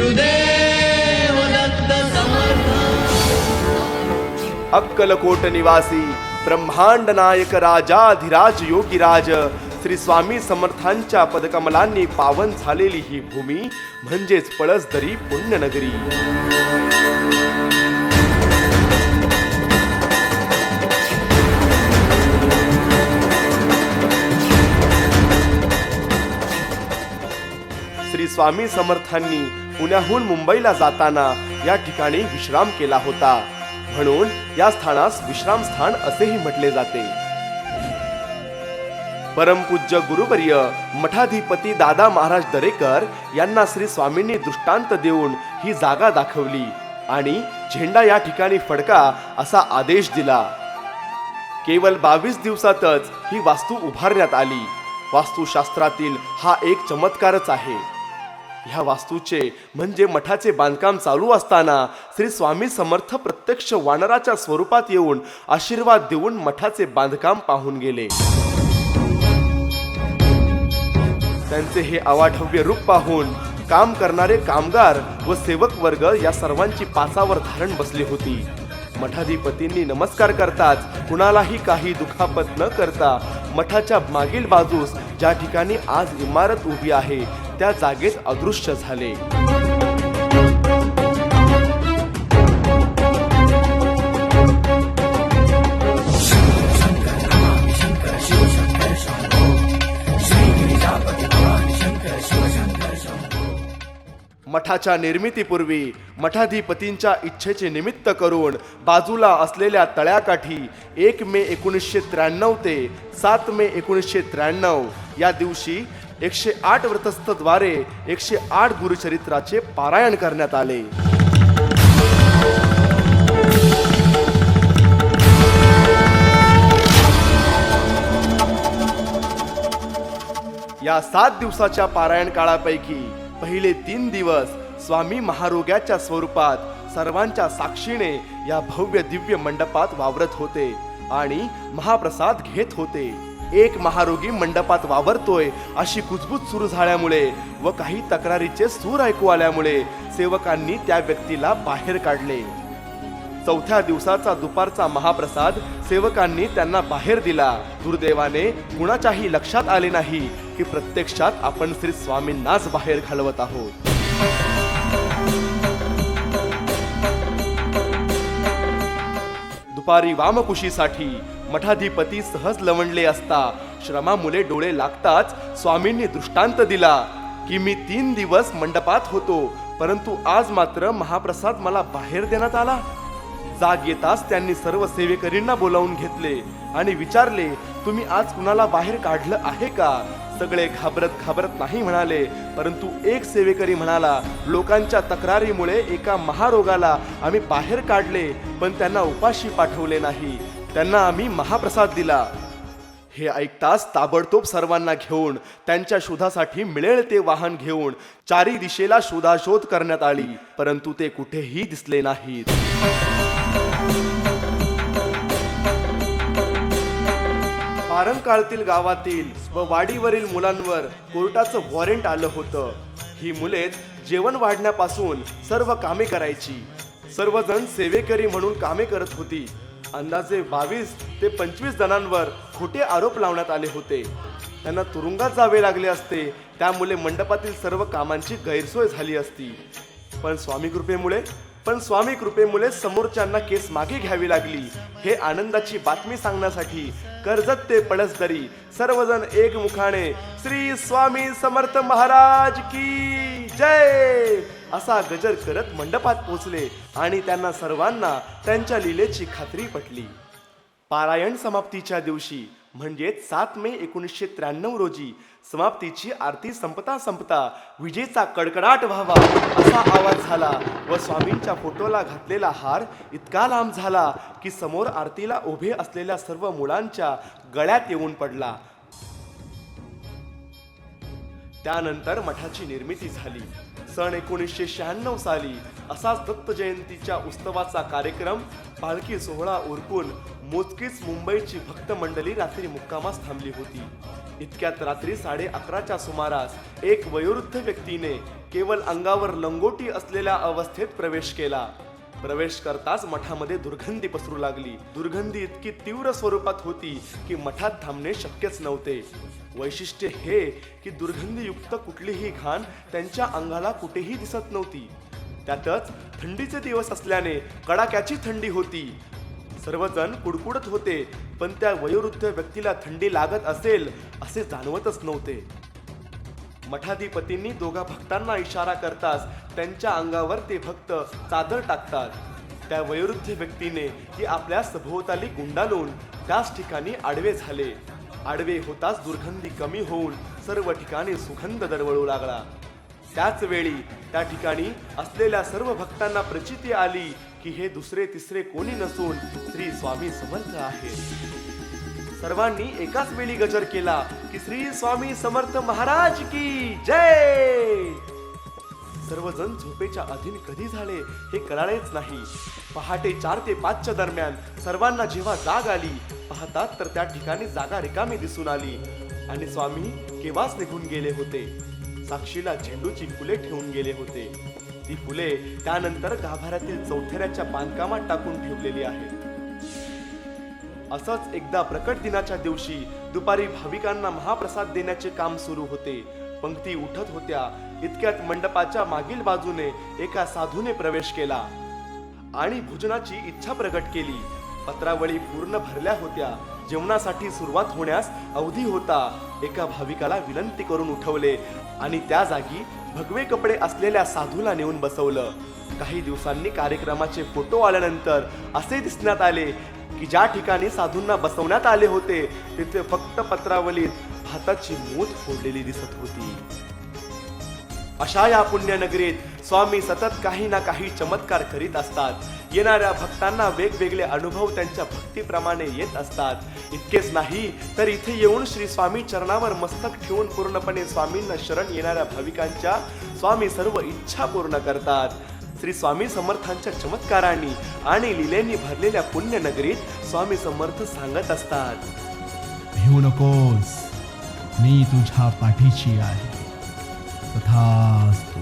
गुरुदेव दत्त समर्थ अक्कलकोट निवासी ब्रह्मांड नायक राजाधिराज योगीराज श्री स्वामी समर्थांच्या पदकमलांनी पावन झालेली ही भूमी म्हणजेच पळसदरी पुण्यनगरी. स्वामी समर्थांनी पुण्याहून मुंबईला जाताना या ठिकाणी विश्राम केला होता. म्हणून या स्थानास विश्राम स्थान असेही म्हटले जाते. परमपूज्य गुरुवर्य मठाधिपती दादा महाराज दरेकर यांना श्री स्वामींनी दृष्टांत देऊन ही जागा दाखवली आणि झेंडा या ठिकाणी फडका असा आदेश दिला. केवळ बावीस दिवसातच ही वास्तू उभारण्यात आली. वास्तुशास्त्रातील हा एक चमत्कारच आहे. ह्या वास्तूचे म्हणजे मठाचे बांधकाम चालू असताना श्री स्वामी समर्थ प्रत्यक्ष वानराच्या स्वरूपात येऊन आशीर्वाद देऊन मठाचे बांधकाम पाहून गेले. त्यांचे हे अवाढव्य रूप पाहून काम करणारे कामगार व सेवक वर्ग या सर्वांची पाचावर धारण बसली होती. मठाधिपतींनी नमस्कार करताच कुणालाही काही दुखापत न करता मठाच्या मागील बाजूस ज्या ठिकाणी आज इमारत उभी आहे त्या जागेत अदृश्य झाले. मठाच्या निर्मितीपूर्वी मठाधिपतींच्या इच्छेचे निमित्त करून बाजूला असलेल्या तळ्याकाठी एक मे एकोणीसशे त्र्याण्णव ते सात मे एकोणीसशे त्र्याण्णव या दिवशी एकशे आठ व्रतस्थद्वारे एकशे आठ गुरुचरित्राचे पारायण करण्यात आले. या सात दिवसाच्या पारायण काळापैकी पहिले तीन दिवस स्वामी महारोग्याच्या स्वरूपात सर्वांच्या साक्षीने या भव्य दिव्य मंडपात वावरत होते आणि महाप्रसाद घेत होते. एक महारोगी मंडपात वावरतोय अशी कुजबूज सुरू झाल्यामुळे व काही तक्रारीचे सूर ऐकू आल्यामुळे सेवकांनी त्या व्यक्तीला बाहेर काढले. चौथ्या दिवसाचा दुपारचा महाप्रसाद सेवकांनी त्यांना बाहेर दिला. दुर्दैवाने कुणाच्याही लक्षात आले नाही की प्रत्यक्षात आपण श्री स्वामींनाच बाहेर घालवत आहोत. दुपारी वामकुशीसाठी मठाधिपती सहज लवणले असता. श्रमामुळे डोळे लागताच स्वामींनी दृष्टांत दिला की मी तीन दिवस मंडपात होतो परंतु आज मात्र महाप्रसाद मला बाहेर देण्यात आला. जाग येताच त्यांनी सर्व सेवेकरींना बोलावून घेतले आणि विचारले तुम्ही आज कुणाला बाहेर काढलं आहे का? सगळे घाबरत घाबरत नाही म्हणाले परंतु एक सेवेकरी म्हणाला लोकांच्या तक्रारीमुळे एका महारोगाला आम्ही बाहेर काढले पण त्यांना उपाशी पाठवले नाही. त्यांना आम्ही महाप्रसाद दिला. हे ऐकताच ताबडतोब सर्वांना घेऊन त्यांच्या शोधासाठी मिळेल ते वाहन घेऊन चारी दिशेला शोधाशोध करण्यात आली परंतु ते कुठेही दिसले नाहीत. पारणकाळातील गावातील व वाडीवरील मुलांवर कोर्टाचं वॉरंट आलं होतं. ही मुलेच जेवण वाढण्यापासून सर्व कामे करायची. सर्वजण सेवेकरी म्हणून कामे करत होती. अंदाजे बावीस ते पंचवीस जणांवर खोटे आरोप लावण्यात आले होते. त्यांना तुरुंगात जावे लागले असते. त्यामुळे मंडपातील सर्व कामांची गैरसोय झाली असती. पण स्वामी कृपेमुळे पण स्वामी कृपेमुळे समोरच्यांना केस मागे घ्यावी लागली. हे आनंदाची बातमी सांगण्यासाठी कर्जत ते पळसदरी सर्वजण एकमुखाने श्री स्वामी समर्थ महाराज की जय! असा गजर करत मंडपात पोचले आणि त्यांना सर्वांना त्यांच्या लीलेची खात्री पटली. पारायण समाप्तीच्या दिवशी म्हणजेच सात मे एकोणीसशे त्र्याण्णव रोजी समाप्तीची आरती संपता संपता विजेचा कडकडाट व्हावा असा आवाज झाला व स्वामींच्या फोटोला घातलेला हार इतका लांब झाला की समोर आरतीला उभे असलेल्या सर्व मुलांच्या गळ्यात येऊन पडला. त्यानंतर मठाची निर्मिती झाली. सन एकोणीसशे शहाण्णव साली असाच दत्त जयंतीच्या उत्सवाचा कार्यक्रम पालखी सोहळा उरकून मोजकीच मुंबईची भक्त मंडळी रात्री मुक्कामास थांबली होती. इतक्यात रात्री साडे अकराच्या सुमारास एक वयोवृद्ध व्यक्तीने केवळ अंगावर लंगोटी असलेल्या अवस्थेत प्रवेश केला. प्रवेश करताच मठामध्ये दुर्गंधी पसरू लागली. दुर्गंधी इतकी तीव्र स्वरूपात होती की मठात थांबणे शक्यच नव्हते. वैशिष्ट्य हे की दुर्गंधीयुक्त कुठलीही घाण त्यांच्या अंगाला कुठेही दिसत नव्हती. त्यातच थंडीचे दिवस असल्याने कडाक्याची थंडी होती. सर्वजण कुडकुडत होते पण त्या वयोवृद्ध व्यक्तीला थंडी लागत असेल असे जाणवतच नव्हते. मठाधिपतींनी दोघा भक्तांना इशारा करताच त्यांच्या अंगावर ते भक्त चादर टाकतात. त्या वयोवृद्ध व्यक्तीने ती आपल्या सभोवताली गुंडाळून त्याच ठिकाणी आडवे झाले. आडवे होताच दुर्गंधी कमी होऊन सर्व ठिकाणी सुगंध दरवळू लागला. त्याच वेळी त्या ठिकाणी असलेल्या सर्व भक्तांना प्रचिती आली की हे दुसरे तिसरे कोणी नसून श्री स्वामी समर्थ आहेत. सर्वांनी एकाच वेळी गजर केला की श्री स्वामी समर्थ महाराज की जय! सर्वजण झोपेच्या अधीन कधी झाले हे कळालेच नाही. पहाटे चार ते पाचच्या दरम्यान सर्वांना जेव्हा जाग आली पाहतात तर त्या ठिकाणी जागा रिकामी दिसून आली. आणि स्वामी केव्हाच निघून गेले होते? साक्षीला झेंडूची फुले ठेवून गेले होते. ती फुले त्यानंतर गाभाऱ्यातील चौथऱ्याच्या बांधकामात टाकून ठेवलेली आहेत. असंच एकदा प्रकट दिनाच्या दिवशी दुपारी भाविकांना महाप्रसाद देण्याचे काम सुरू होते. पंक्ती उठत होत्या. इतक्यात मंडपाच्या मागील बाजूने एका साधूने प्रवेश केला आणि भोजनाची इच्छा प्रकट केली. पत्रावळी पूर्ण भरल्या होत्या. जेवणासाठी सुरुवात होण्यास अवधी होता. एका भाविकाला विनंती करून उठवले आणि त्या जागी भगवे कपडे असलेल्या साधूला नेऊन बसवलं. काही दिवसांनी कार्यक्रमाचे फोटो आल्यानंतर असे दिसण्यात आले की ज्या ठिकाणी साधूंना बसवण्यात आले होते तिथे फक्त पत्रावलीत भाताची मूठ फोडलेली दिसत होती. अशा या पुण्यनगरीत स्वामी सतत काही ना काही चमत्कार करीत असतात. येणाऱ्या भक्तांना वेगवेगळे अनुभव त्यांच्या भक्तीप्रमाणे येत असतात. इतकेच नाही तर इथे येऊन श्री स्वामी चरणावर मस्तक ठेवून पूर्णपणे स्वामींना शरण येणाऱ्या भाविकांच्या स्वामी सर्व इच्छा पूर्ण करतात. श्री स्वामी समर्थांच्या चमत्कारांनी आणि लिलेंनी भरलेल्या पुण्यनगरीत स्वामी समर्थ सांगत असतात. भिवू नकोस मी तुझ्या पाठीची आहे. तथास्तु